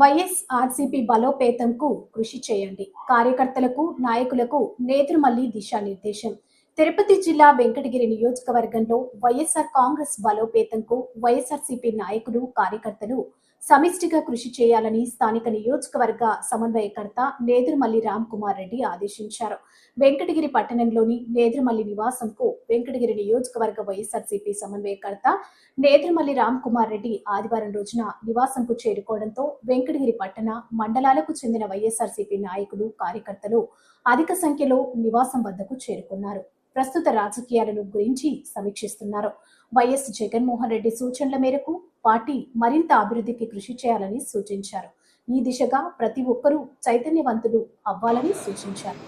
వైఎస్ఆర్సీపీ బలోపేతంకు కృషి చేయండి. కార్యకర్తలకు నాయకులకు నేతృమల్లి దిశానిర్దేశం. తిరుపతి జిల్లా వెంకటగిరి నియోజకవర్గంలో వైఎస్ఆర్ కాంగ్రెస్ బలోపేతంకు వైఎస్ఆర్సీపీ నాయకులు కార్యకర్తలు సమిష్టిగా కృషి చేయాలని స్థానిక నియోజకవర్గ సమన్వయకర్త నేదురుమల్లి రామ్ కుమార్ రెడ్డి ఆదేశించారు. వెంకటగిరి పట్టణంలోని నేదురుమల్లి నివాసంకు వెంకటగిరి నియోజకవర్గ వైఎస్ఆర్సీపీ సమన్వయకర్త నేదురుమల్లి రామ్ కుమార్ రెడ్డి ఆదివారం రోజున నివాసంకు చేరుకోవడంతో వెంకటగిరి పట్టణ మండలాలకు చెందిన వైఎస్ఆర్సీపీ నాయకులు కార్యకర్తలు అధిక సంఖ్యలో నివాసం వద్దకు చేరుకున్నారు. ప్రస్తుత రాజకీయాలను గురించి సమీక్షిస్తున్నారు. వైఎస్ జగన్మోహన్ రెడ్డి సూచనల మేరకు పార్టీ మరింత అభివృద్ధికి కృషి చేయాలని సూచించారు. ఈ దిశగా ప్రతి ఒక్కరూ చైతన్యవంతులు అవ్వాలని సూచించారు.